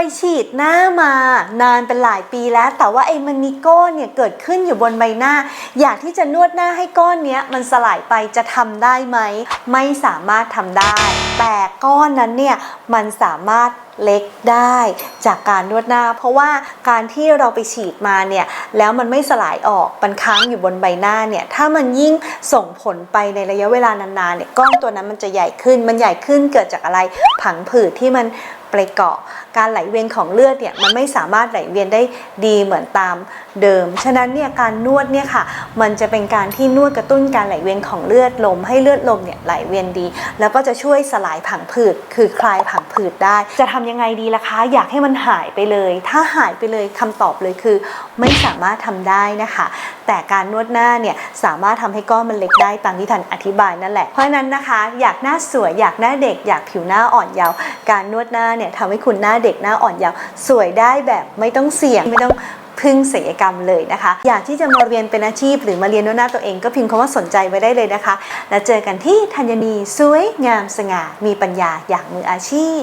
ไปฉีดหน้ามานานเป็นหลายปีแล้ว แต่ว่าไอ้มันมีก้อนเนี่ยเกิดขึ้นอยู่บนใบหน้า อยากที่จะนวดหน้าให้ก้อนเนี้ยมันสลายไปจะทำได้ไหม ไม่สามารถทำได้ แต่ก้อนนั้นเนี่ยมันสามารถเล็กได้จากการนวดหน้า เพราะว่าการที่เราไปฉีดมาเนี่ยแล้วมันไม่สลายออกมันค้างอยู่บนใบหน้าเนี่ยถ้ามันยิ่งส่งผลไปในระยะเวลานานๆเนี่ยก้อนตัวนั้นมันจะใหญ่ขึ้นมันใหญ่ขึ้นเกิดจากอะไรผังผืดที่มัน ไปเกาะ การไหลเวียนของเลือดเนี่ยมันไม่สามารถไหลเวียนได้ดีเหมือนตามเดิม ฉะนั้นเนี่ยการนวดเนี่ยค่ะมันจะเป็นการที่นวดกระตุ้นการไหลเวียนของเลือดลมให้เลือดลมเนี่ยไหลเวียนดี แล้วก็จะช่วยสลายผังผืดคือคลายผังผืดได้ จะทำยังไงดีล่ะคะ อยากให้มันหายไปเลย ถ้าหายไปเลยคำตอบเลยคือ ไม่สามารถทำได้นะคะ แต่การนวดหน้าเนี่ยสามารถทำให้ก้อนมันเล็กได้ตามที่ทันอธิบายนั่นแหละ เพราะนั้นนะคะ อยากหน้าสวยอยากหน้าเด็ก อยากผิวหน้าอ่อนเยาว์การนวดหน้าเนี่ยทำให้คุณหน้าเด็กหน้าอ่อนเยาว์สวยได้แบบไม่ต้องเสี่ยงไม่ต้องพึ่งศัลยกรรมเลยนะคะ อยากที่จะมาเรียนเป็นอาชีพ หรือมาเรียนนวดหน้าตัวเองก็พิมพ์คำว่าสนใจไว้ได้เลยนะคะ แล้วเจอกันที่ธัญนีสวยงามสง่ามีปัญญาอย่างมืออาชีพ